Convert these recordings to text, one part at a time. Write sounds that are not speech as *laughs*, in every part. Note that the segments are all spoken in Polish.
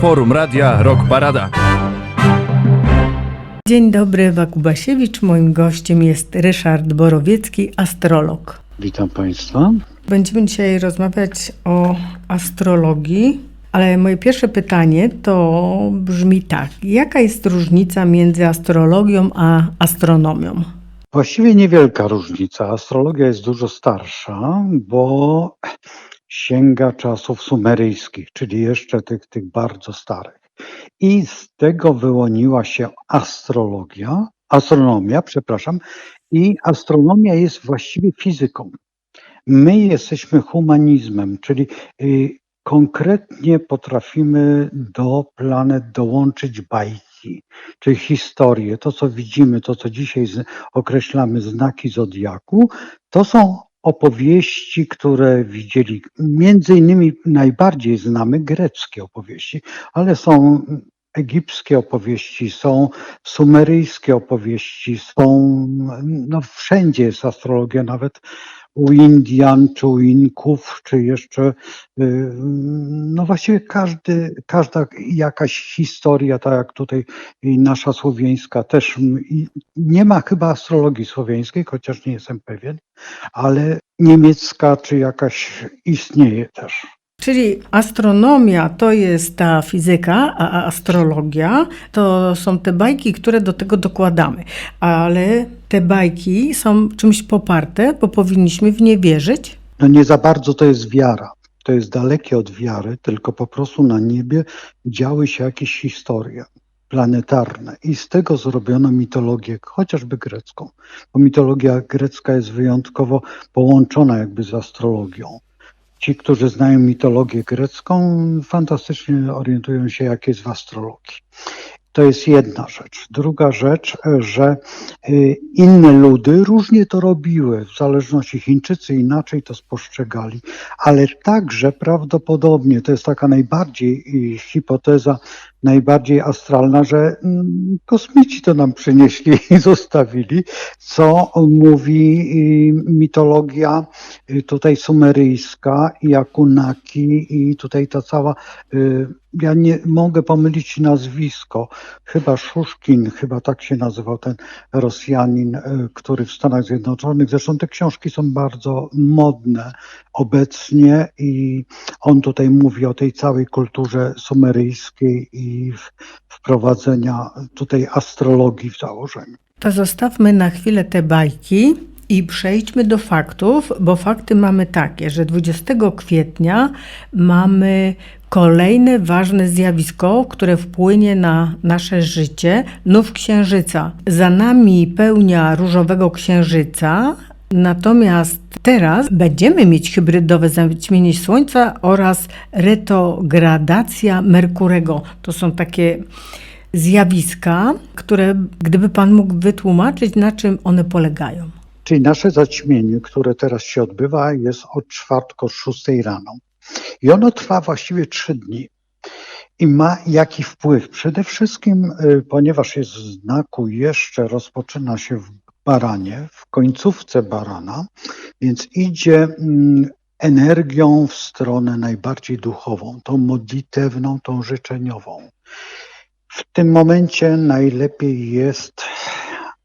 Forum Radia Rock Parada. Dzień dobry, Ewa Kubasiewicz. Moim gościem jest Ryszard Borowiecki, astrolog. Witam Państwa. Będziemy dzisiaj rozmawiać o astrologii, ale moje pierwsze pytanie to brzmi tak. Jaka jest różnica między astrologią a astronomią? Właściwie niewielka różnica. Astrologia jest dużo starsza, bo sięga czasów sumeryjskich, czyli jeszcze tych, tych bardzo starych. I z tego wyłoniła się astrologia, astronomia, przepraszam, i astronomia jest właściwie fizyką. My jesteśmy humanizmem, czyli y, konkretnie potrafimy do planet dołączyć bajki, czyli historię. To, co widzimy, to, co dzisiaj określamy znaki zodiaku, to są opowieści, które widzieli, między innymi najbardziej znamy greckie opowieści, ale są egipskie opowieści, są sumeryjskie opowieści, są, no wszędzie jest astrologia, nawet u Indian, czy u Inków, czy jeszcze, y, no właściwie każdy, każda jakaś historia, tak jak tutaj nasza słowiańska też, nie ma chyba astrologii słowiańskiej, chociaż nie jestem pewien, ale niemiecka czy jakaś istnieje też. Czyli astronomia to jest ta fizyka, a astrologia to są te bajki, które do tego dokładamy. Ale te bajki są czymś poparte, bo powinniśmy w nie wierzyć. No nie za bardzo to jest wiara. To jest dalekie od wiary, tylko po prostu na niebie działy się jakieś historie planetarne i z tego zrobiono mitologię, chociażby grecką, bo mitologia grecka jest wyjątkowo połączona jakby z astrologią. Ci, którzy znają mitologię grecką, fantastycznie orientują się, jak jest w astrologii. To jest jedna rzecz. Druga rzecz, że y, inne ludy różnie to robiły, w zależności Chińczycy inaczej to spostrzegali, ale także prawdopodobnie to jest taka najbardziej y, hipoteza, najbardziej astralna, że mm, kosmici to nam przynieśli i *laughs* zostawili, co mówi y, mitologia y, tutaj sumeryjska i Akunaki i tutaj ta cała, y, ja nie mogę pomylić nazwisko, chyba Szuszkin, chyba tak się nazywał ten Rosjanin, który w Stanach Zjednoczonych, zresztą te książki są bardzo modne obecnie i on tutaj mówi o tej całej kulturze sumeryjskiej i wprowadzenia tutaj astrologii w założeniu. To zostawmy na chwilę te bajki i przejdźmy do faktów, bo fakty mamy takie, że 20 kwietnia mamy kolejne ważne zjawisko, które wpłynie na nasze życie nów księżyca. Za nami pełnia różowego księżyca. Natomiast teraz będziemy mieć hybrydowe zaćmienie Słońca oraz retrogradacja Merkurego. To są takie zjawiska, które gdyby Pan mógł wytłumaczyć, na czym one polegają. Czyli nasze zaćmienie, które teraz się odbywa, jest od czwartku, od 6 rano. I ono trwa właściwie trzy dni. I ma jaki wpływ? Przede wszystkim, y, ponieważ jest w znaku jeszcze rozpoczyna się w baranie, w końcówce barana, więc idzie mm, energią w stronę najbardziej duchową, tą modlitewną, tą życzeniową. W tym momencie najlepiej jest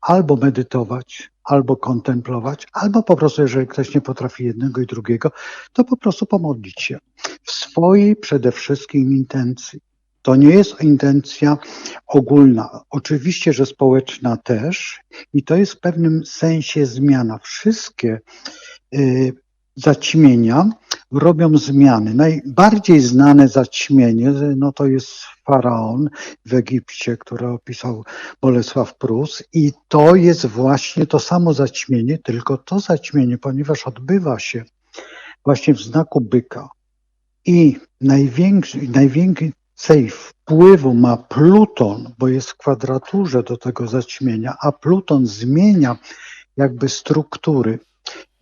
albo medytować, albo kontemplować, albo po prostu, jeżeli ktoś nie potrafi jednego i drugiego, to po prostu pomodlić się w swojej przede wszystkim intencji. To nie jest intencja ogólna. Oczywiście, że społeczna też, i to jest w pewnym sensie zmiana. Wszystkie y, zaćmienia robią zmiany. Najbardziej znane zaćmienie, no to jest faraon w Egipcie, które opisał Bolesław Prus i to jest właśnie to samo zaćmienie, tylko to zaćmienie, ponieważ odbywa się właśnie w znaku byka i największy, najwięcej wpływu ma Pluton, bo jest w kwadraturze do tego zaćmienia, a Pluton zmienia jakby struktury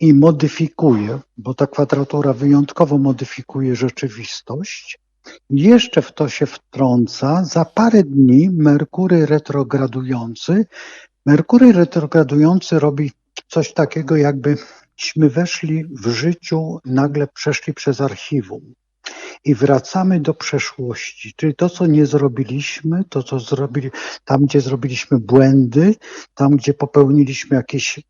i modyfikuje, bo ta kwadratura wyjątkowo modyfikuje rzeczywistość. Jeszcze w to się wtrąca za parę dni Merkury retrogradujący. Merkury retrogradujący robi coś takiego, jakbyśmy weszli w życiu, nagle przeszli przez archiwum. I wracamy do przeszłości, czyli to, co nie zrobiliśmy, to, co zrobili, tam, gdzie zrobiliśmy błędy, tam, gdzie popełniliśmy jakieś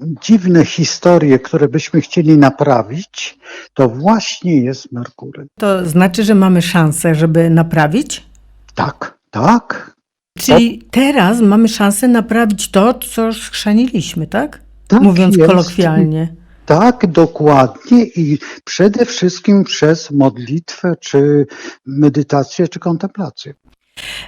dziwne historie, które byśmy chcieli naprawić, to właśnie jest Merkury. To znaczy, że mamy szansę, żeby naprawić? Tak, tak, Czyli teraz mamy szansę naprawić to, co schrzaniliśmy, tak? tak Mówiąc jest. kolokwialnie. Tak, dokładnie i przede wszystkim przez modlitwę, czy medytację, czy kontemplację.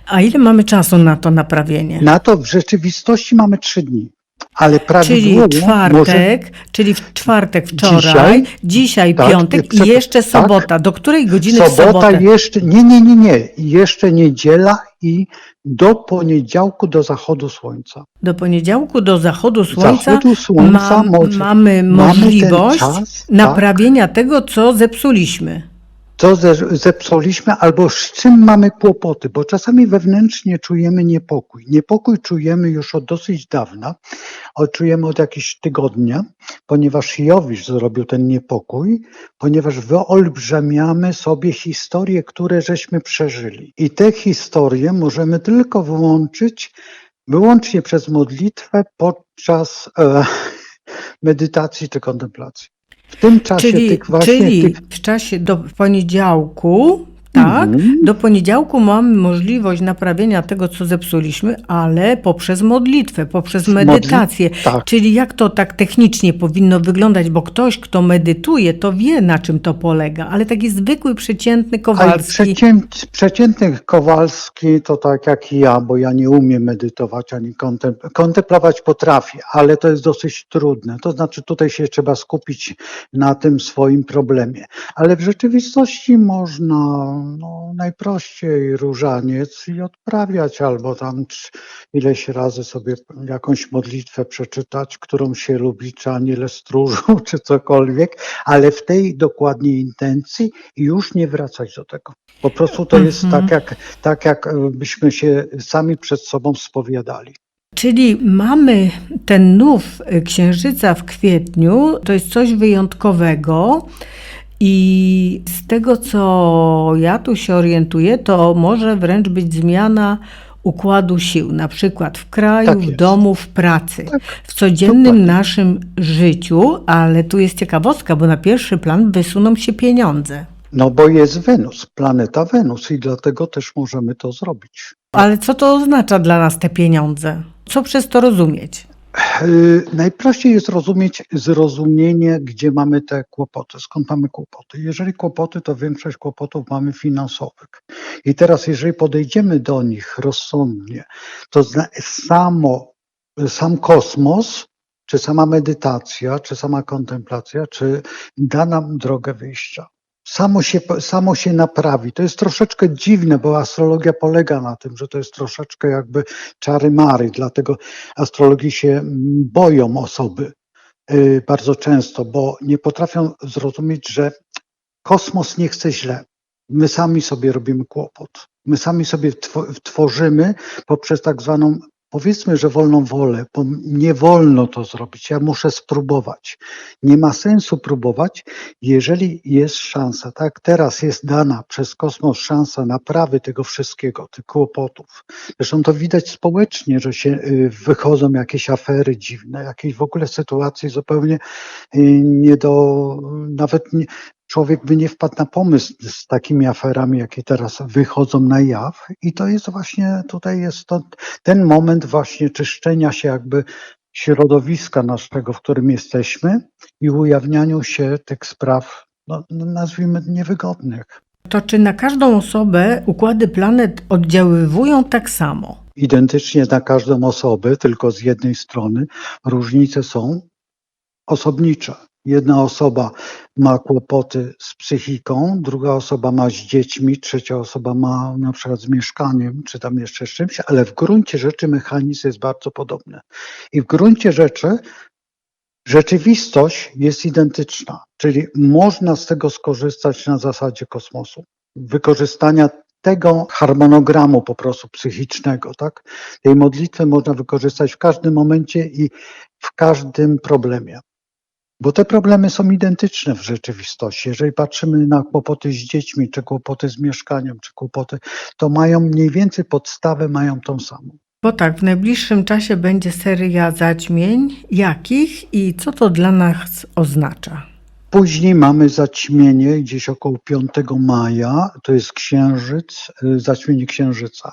A ile mamy czasu na to naprawienie? Na to w rzeczywistości mamy trzy dni, ale Czyli czwartek, może czyli w czwartek wczoraj, dzisiaj, tak, piątek i jeszcze tak. sobota. Do której godziny sobota sobotę? jeszcze, nie, nie, nie, nie, jeszcze niedziela i do poniedziałku do zachodu słońca. Do poniedziałku do zachodu słońca Zachodu słońca ma, może, mamy mamy możliwość czas, tak, naprawienia tego, co zepsuliśmy. Co ze- zepsuliśmy albo z czym mamy kłopoty, bo czasami wewnętrznie czujemy niepokój. Niepokój czujemy już od dosyć dawna, czujemy od jakiegoś tygodnia, ponieważ Jowisz zrobił ten niepokój, ponieważ wyolbrzymiamy sobie historie, które żeśmy przeżyli. I te historie możemy tylko wyłączyć wyłącznie przez modlitwę podczas e, *laughs* medytacji czy kontemplacji. W tym czasie Czyli, tych właśnie czyli tych w czasie do poniedziałku, tak? Mhm. Do poniedziałku mamy możliwość naprawienia tego, co zepsuliśmy, ale poprzez modlitwę, poprzez Modli- medytację. tak. Czyli jak to tak technicznie powinno wyglądać, bo ktoś, kto medytuje, to wie, na czym to polega, ale taki zwykły, przeciętny Ale Kowalski. przecięt, przeciętny Kowalski to tak jak ja, bo ja nie umiem medytować ani kontem- kontemplować potrafię, ale to jest dosyć trudne. To znaczy tutaj się trzeba skupić na tym swoim problemie. Ale w rzeczywistości można no, najprościej różaniec i odprawiać albo tam ileś razy sobie jakąś modlitwę przeczytać, którą się lubi, czy aniele stróżu, *laughs* czy cokolwiek, ale w tej dokładniej intencji i już nie wracać do tego. Po prostu to jest Mhm. tak jak, tak, jak e, byśmy się sami przed sobą spowiadali. Czyli mamy ten nów y, księżyca w kwietniu, to jest coś wyjątkowego. I z tego, co ja tu się orientuję, to może wręcz być zmiana układu sił, na przykład w kraju, Tak w domu, w pracy, Tak, w codziennym dokładnie. naszym życiu, ale tu jest ciekawostka, bo na pierwszy plan wysuną się pieniądze. No bo jest Wenus, planeta Wenus i dlatego też możemy to zrobić. Ale co to oznacza dla nas te pieniądze? Co przez to rozumieć? Yy, Najprościej jest rozumieć zrozumienie, gdzie mamy te kłopoty, skąd mamy kłopoty. Jeżeli kłopoty, to większość kłopotów mamy finansowych. I teraz, jeżeli podejdziemy do nich rozsądnie, to samo, sam kosmos, czy sama medytacja, czy sama kontemplacja, czy da nam drogę wyjścia. Samo się, samo się naprawi. To jest troszeczkę dziwne, bo astrologia polega na tym, że to jest troszeczkę jakby czary mary, dlatego astrologii się mm, boją osoby y, bardzo często, bo nie potrafią zrozumieć, że kosmos nie chce źle. My sami sobie robimy kłopot. My sami sobie two- tworzymy poprzez tak zwaną, powiedzmy, że wolną wolę, bo nie wolno to zrobić. Ja muszę spróbować. Nie ma sensu próbować, jeżeli jest szansa. Tak, teraz jest dana przez kosmos szansa naprawy tego wszystkiego, tych kłopotów. Zresztą to widać społecznie, że się y, wychodzą jakieś afery dziwne, jakieś w ogóle sytuacje zupełnie y, nie do, nawet nie, człowiek by nie wpadł na pomysł z takimi aferami, jakie teraz wychodzą na jaw. I to jest właśnie, tutaj jest to, ten moment właśnie czyszczenia się jakby środowiska naszego, w którym jesteśmy i ujawnianiu się tych spraw, no, no nazwijmy niewygodnych. To czy na każdą osobę układy planet oddziaływują tak samo? identycznie na każdą osobę, tylko z jednej strony różnice są osobnicze. Jedna osoba ma kłopoty z psychiką, druga osoba ma z dziećmi, trzecia osoba ma na przykład z mieszkaniem, czy tam jeszcze z czymś, ale w gruncie rzeczy mechanizm jest bardzo podobny. I w gruncie rzeczy rzeczywistość jest identyczna, czyli można z tego skorzystać na zasadzie kosmosu. Wykorzystania tego harmonogramu po prostu psychicznego, tak? Tej modlitwy można wykorzystać w każdym momencie i w każdym problemie. Bo te problemy są identyczne w rzeczywistości. Jeżeli patrzymy na kłopoty z dziećmi, czy kłopoty z mieszkaniem, czy kłopoty, to mają mniej więcej podstawę, mają tą samą. Bo tak, w najbliższym czasie będzie seria zaćmień. Jakich i co to dla nas oznacza? Później mamy zaćmienie gdzieś około 5 maja, to jest księżyc, y, zaćmienie księżyca.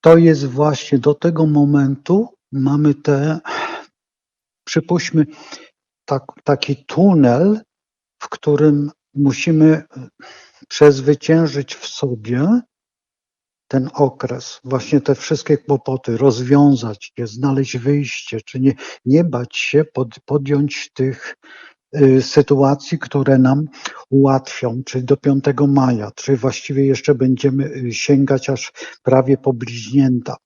To jest właśnie do tego momentu mamy te, przypuśćmy, tak, taki tunel, w którym musimy y, przezwyciężyć w sobie ten okres, właśnie te wszystkie kłopoty, rozwiązać je, znaleźć wyjście, czy nie, nie bać się pod, podjąć tych sytuacji, które nam ułatwią, czyli do 5 maja, czyli właściwie jeszcze będziemy y, sięgać aż prawie po bliźnięta.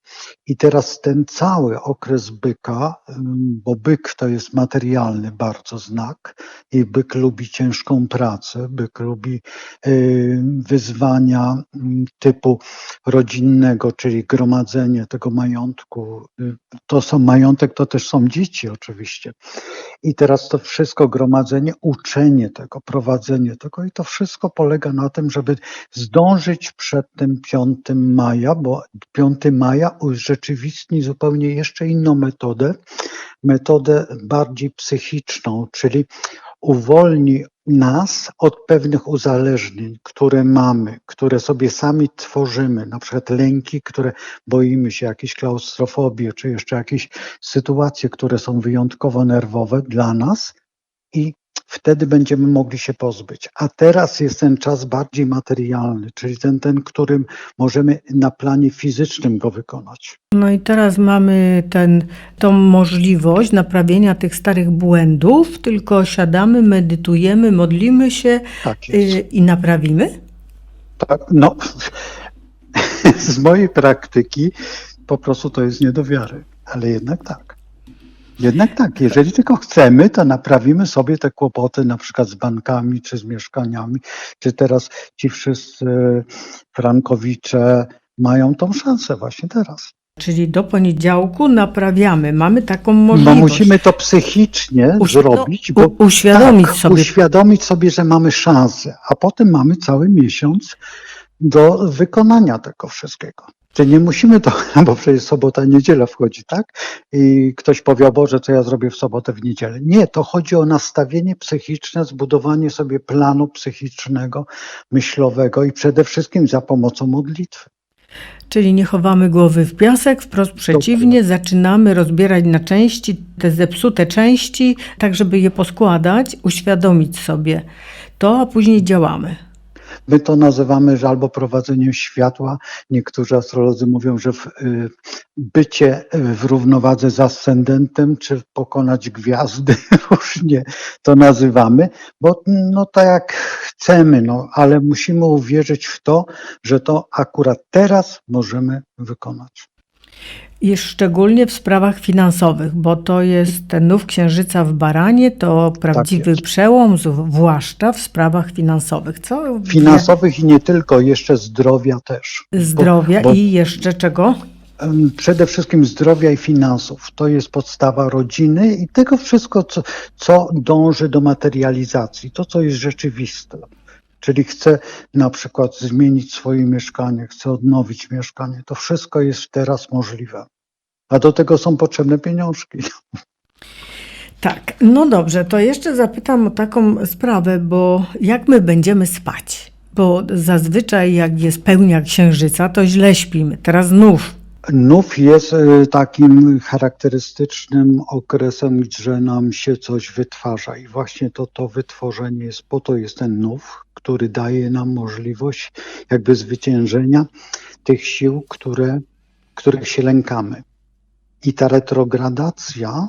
I teraz ten cały okres byka, bo byk to jest materialny bardzo znak i byk lubi ciężką pracę, byk lubi y, wyzwania typu rodzinnego, czyli gromadzenie tego majątku. Y, To są majątek, to też są dzieci oczywiście. I teraz to wszystko gromadzenie, uczenie tego, prowadzenie tego. I to wszystko polega na tym, żeby zdążyć przed tym 5 maja, bo 5 maja urzeczywistni zupełnie jeszcze inną metodę, metodę bardziej psychiczną, czyli uwolni nas od pewnych uzależnień, które mamy, które sobie sami tworzymy, na przykład lęki, które boimy się, jakieś klaustrofobie, czy jeszcze jakieś sytuacje, które są wyjątkowo nerwowe dla nas i wtedy będziemy mogli się pozbyć. A teraz jest ten czas bardziej materialny, czyli ten, ten, którym możemy na planie fizycznym go wykonać. No i teraz mamy ten, tą możliwość naprawienia tych starych błędów, tylko siadamy, medytujemy, modlimy się Tak y, i naprawimy? Tak, no, *laughs* z mojej praktyki po prostu to jest nie do wiary, ale jednak tak. Jednak tak, jeżeli tylko chcemy, to naprawimy sobie te kłopoty na przykład z bankami, czy z mieszkaniami, czy teraz ci wszyscy frankowicze mają tą szansę właśnie teraz. Czyli do poniedziałku naprawiamy. Mamy taką No możliwość. musimy to psychicznie Uświ- zrobić, bo U, uświadomić tak, sobie. uświadomić sobie, że mamy szansę, a potem mamy cały miesiąc do wykonania tego wszystkiego. Czy nie musimy to, *laughs* bo przecież sobota, niedziela wchodzi, tak? I ktoś powie, o Boże, co ja zrobię w sobotę, w niedzielę. Nie, to chodzi o nastawienie psychiczne, zbudowanie sobie planu psychicznego, myślowego i przede wszystkim za pomocą modlitwy. Czyli nie chowamy głowy w piasek, wprost przeciwnie, zaczynamy rozbierać na części te zepsute części, tak żeby je poskładać, uświadomić sobie to, a później działamy. My to nazywamy, że albo prowadzeniem światła. Niektórzy astrolodzy mówią, że w, y, bycie w równowadze z ascendentem, czy pokonać gwiazdy, *laughs* różnie to nazywamy, bo no tak jak chcemy, no, ale musimy uwierzyć w to, że to akurat teraz możemy wykonać. I szczególnie w sprawach finansowych, bo to jest ten nów księżyca w baranie, to prawdziwy jest. przełom, zwłaszcza w sprawach finansowych. Co Finansowych i nie tylko, jeszcze zdrowia też. Bo- zdrowia bo- i jeszcze czego? Przede wszystkim zdrowia i finansów. To jest podstawa rodziny i tego wszystko, co, co dąży do materializacji, to co jest rzeczywiste. Czyli chcę na przykład zmienić swoje mieszkanie, chcę odnowić mieszkanie. To wszystko jest teraz możliwe. A do tego są potrzebne pieniążki. Tak, no dobrze, to jeszcze zapytam o taką sprawę, bo jak my będziemy spać? Bo zazwyczaj jak jest pełnia księżyca, to źle śpimy. Teraz znów Nów jest e, takim charakterystycznym okresem, że nam się coś wytwarza i właśnie to, to wytworzenie jest, po to jest ten nów, który daje nam możliwość jakby zwyciężenia tych sił, które, których się lękamy. I ta retrogradacja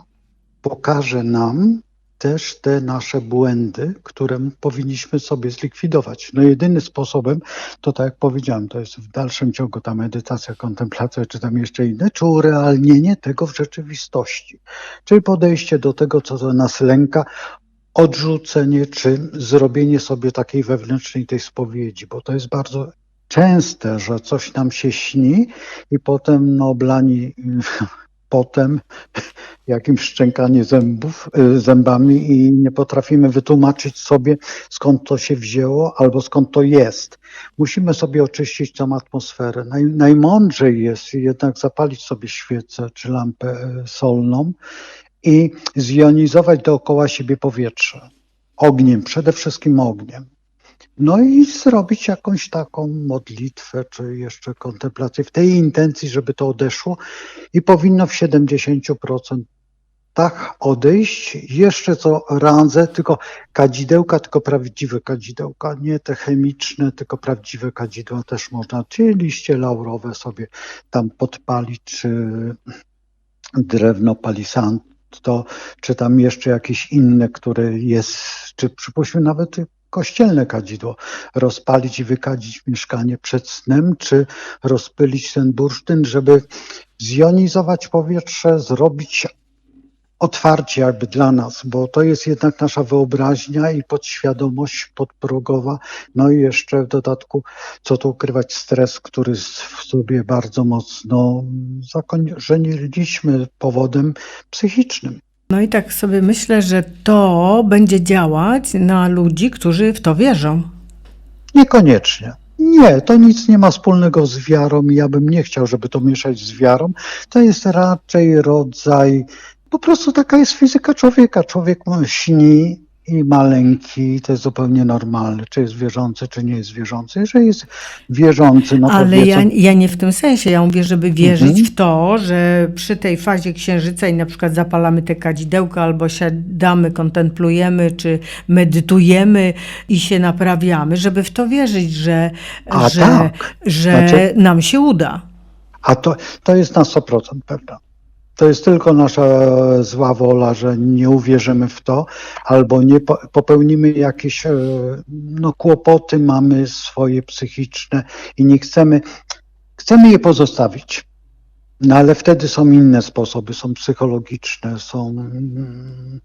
pokaże nam też te nasze błędy, które powinniśmy sobie zlikwidować. No jedyny sposobem, to tak jak powiedziałem, to jest w dalszym ciągu ta medytacja, kontemplacja, czy tam jeszcze inne, czy urealnienie tego w rzeczywistości. Czyli podejście do tego, co nas lęka, odrzucenie, czy zrobienie sobie takiej wewnętrznej tej spowiedzi, bo to jest bardzo częste, że coś nam się śni i potem no, oblani potem, *laughs* jakimś szczękanie zębów, y, zębami i nie potrafimy wytłumaczyć sobie, skąd to się wzięło albo skąd to jest. Musimy sobie oczyścić tą atmosferę. Naj, najmądrzej jest jednak zapalić sobie świecę czy lampę y, solną i zjonizować dookoła siebie powietrze. Ogniem, przede wszystkim ogniem. No i zrobić jakąś taką modlitwę, czy jeszcze kontemplację w tej intencji, żeby to odeszło. I powinno w 70% tak odejść. Jeszcze co randzę, tylko kadzidełka, tylko prawdziwe kadzidełka, nie te chemiczne, tylko prawdziwe kadzidła też można, czy liście laurowe sobie tam podpalić, czy drewno palisanto, czy tam jeszcze jakieś inne, które jest, czy przypuśćmy nawet kościelne kadzidło, rozpalić i wykadzić mieszkanie przed snem, czy rozpylić ten bursztyn, żeby zjonizować powietrze, zrobić otwarcie jakby dla nas, bo to jest jednak nasza wyobraźnia i podświadomość podprogowa, no i jeszcze w dodatku, co tu ukrywać, stres, który w sobie bardzo mocno zakończyliśmy powodem psychicznym. No i tak sobie myślę, że to będzie działać na ludzi, którzy w to wierzą. Niekoniecznie. Nie, to nic nie ma wspólnego z wiarą i ja bym nie chciał, żeby to mieszać z wiarą. To jest raczej rodzaj, po prostu taka jest fizyka człowieka. Człowiek śni i ma lęki, to jest zupełnie normalne, czy jest wierzący, czy nie jest wierzący. Jeżeli jest wierzący, no to Ale ja, co... ja nie w tym sensie. Ja mówię, żeby wierzyć Mhm. w to, że przy tej fazie księżyca i na przykład zapalamy te kadzidełka albo siadamy, kontemplujemy, czy medytujemy i się naprawiamy, żeby w to wierzyć, że, A że, tak. że Znaczy- nam się uda. A to, to jest na 100% pewne. To jest tylko nasza zła wola, że nie uwierzymy w to, albo nie po- popełnimy jakieś e, no, kłopoty, mamy swoje psychiczne i nie chcemy, chcemy je pozostawić. No ale wtedy są inne sposoby, są psychologiczne, są mm,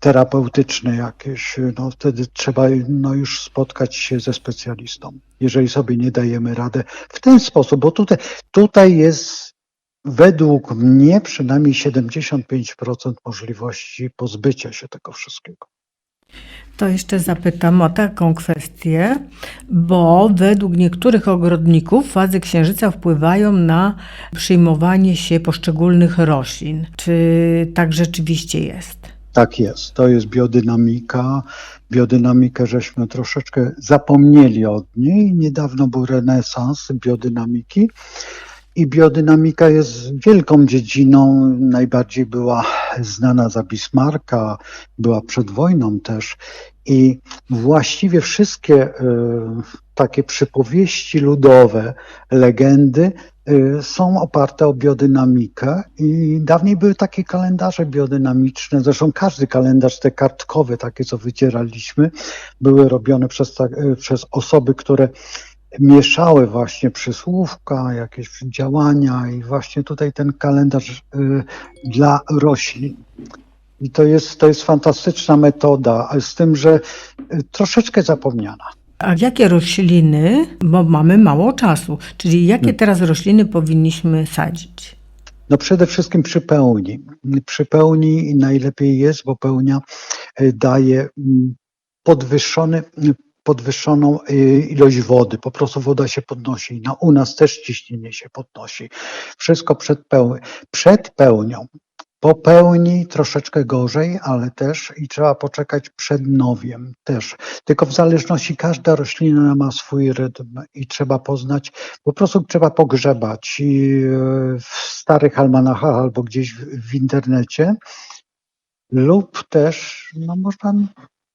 terapeutyczne jakieś. No wtedy trzeba no, już spotkać się ze specjalistą, jeżeli sobie nie dajemy radę w ten sposób, bo tutaj, tutaj jest według mnie przynajmniej 75% możliwości pozbycia się tego wszystkiego. To jeszcze zapytam o taką kwestię, bo według niektórych ogrodników fazy księżyca wpływają na przyjmowanie się poszczególnych roślin. Czy tak rzeczywiście jest? Tak jest, to jest biodynamika. Biodynamikę żeśmy troszeczkę zapomnieli od niej. Niedawno był renesans biodynamiki. I biodynamika jest wielką dziedziną, najbardziej była znana za Bismarcka, była przed wojną też. I właściwie wszystkie e, takie przypowieści ludowe, legendy e, są oparte o biodynamikę i dawniej były takie kalendarze biodynamiczne, zresztą każdy kalendarz, te kartkowe, takie co wycieraliśmy, były robione przez, e, przez osoby, które mieszały właśnie przysłówka, jakieś działania i właśnie tutaj ten kalendarz y, dla roślin. I to jest, to jest fantastyczna metoda, z tym, że y, troszeczkę zapomniana. A jakie rośliny, bo mamy mało czasu, czyli jakie teraz rośliny powinniśmy sadzić? No przede wszystkim przy pełni. Przy pełni najlepiej jest, bo pełnia y, daje mm, podwyższony, podwyższoną y, ilość wody. Po prostu woda się podnosi. No, u nas też ciśnienie się podnosi. Wszystko przed, peł przed pełnią. Po pełni troszeczkę gorzej, ale też i trzeba poczekać przed nowiem też. Tylko w zależności każda roślina ma swój rytm i trzeba poznać, po prostu trzeba pogrzebać i e, w starych almanachach albo gdzieś w, w internecie lub też no można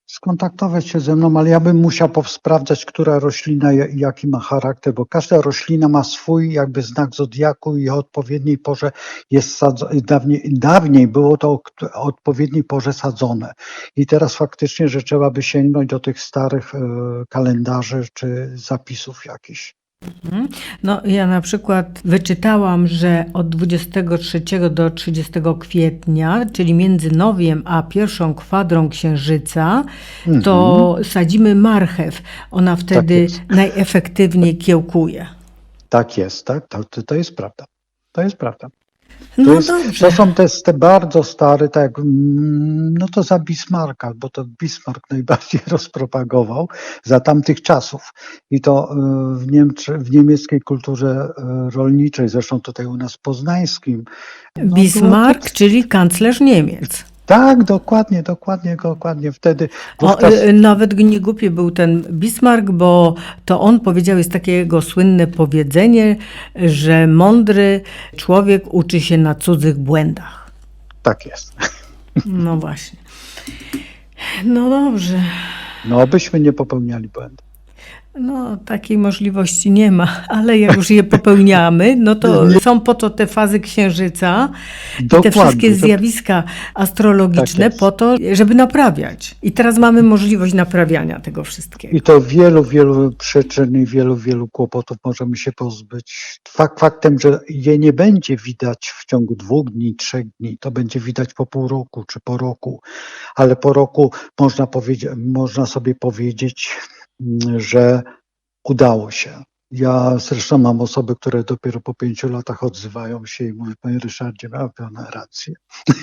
skontaktować się ze mną, ale ja bym musiał powsprawdzać, która roślina ja- jaki ma charakter, bo każda roślina ma swój jakby znak zodiaku i o odpowiedniej porze jest sadzone. Dawniej, dawniej było to o odpowiedniej porze sadzone. I teraz faktycznie, że trzeba by sięgnąć do tych starych e, kalendarzy czy zapisów jakichś. No, ja na przykład wyczytałam, że od 23 do 30 kwietnia, czyli między nowiem a pierwszą kwadrą księżyca, to sadzimy marchew. Ona wtedy jest. *laughs* najefektywniej kiełkuje. Tak jest, tak? To, to jest prawda. To jest prawda. To, No jest, dobrze. to są te, te bardzo stare, tak mm, no to za Bismarcka, bo to Bismarck najbardziej *laughs* rozpropagował za tamtych czasów. I to y, w, Niemczy, w niemieckiej kulturze y, rolniczej, zresztą tutaj u nas poznańskim. no Bismarck, tak- czyli kanclerz Niemiec. Tak, dokładnie, dokładnie, dokładnie. Wtedy O, wówczas, y, nawet nie głupie był ten Bismarck, bo to on powiedział, jest takie jego słynne powiedzenie, że mądry człowiek uczy się na cudzych błędach. tak jest. No właśnie. No dobrze. No, byśmy nie popełniali błędu. No, takiej możliwości nie ma, *laughs* ale jak już je popełniamy, no to *laughs* są po to te fazy księżyca i te Dokładnie, wszystkie zjawiska astrologiczne Tak po to, żeby naprawiać. I teraz mamy możliwość naprawiania tego wszystkiego. I to wielu, wielu przyczyn i wielu, wielu kłopotów możemy się pozbyć. Fakt faktem, że je nie będzie widać w ciągu dwóch dni, trzech dni, to będzie widać po pół roku czy po roku, ale po roku można, można sobie powiedzieć, że udało się. Ja zresztą mam osoby, które dopiero po pięciu latach odzywają się i mówią, panie Ryszardzie, miał pan rację. *laughs*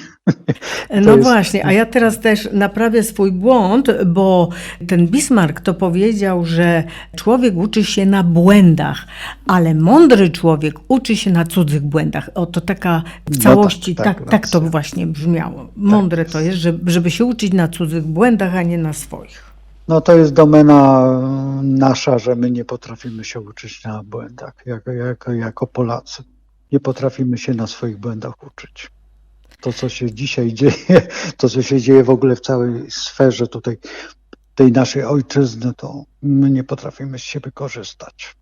No jest- właśnie, a ja teraz też naprawię swój błąd, bo ten Bismarck to powiedział, że człowiek uczy się na błędach, ale mądry człowiek uczy się na cudzych błędach. O, to taka w No całości, tak, tak, tak, tak, to racja. właśnie brzmiało. Mądre to jest, żeby się uczyć na cudzych błędach, a nie na swoich. No to jest domena e, nasza, że my nie potrafimy się uczyć na błędach, jako, jako, jako Polacy. Nie potrafimy się na swoich błędach uczyć. To, co się dzisiaj *laughs* dzieje, to, co się dzieje w ogóle w całej sferze tutaj tej naszej ojczyzny, to my nie potrafimy z siebie korzystać.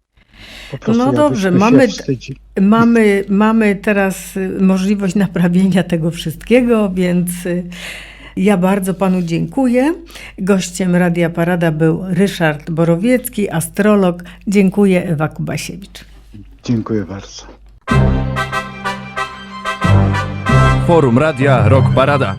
Po prostu No dobrze, mamy-. Mamy, mamy teraz y, możliwość naprawienia tego wszystkiego, więc y, ja bardzo panu dziękuję. Gościem Radia Parada był Ryszard Borowiecki, astrolog. Dziękuję, Ewa Kubasiewicz. Dziękuję bardzo. Forum Radia Rock Parada.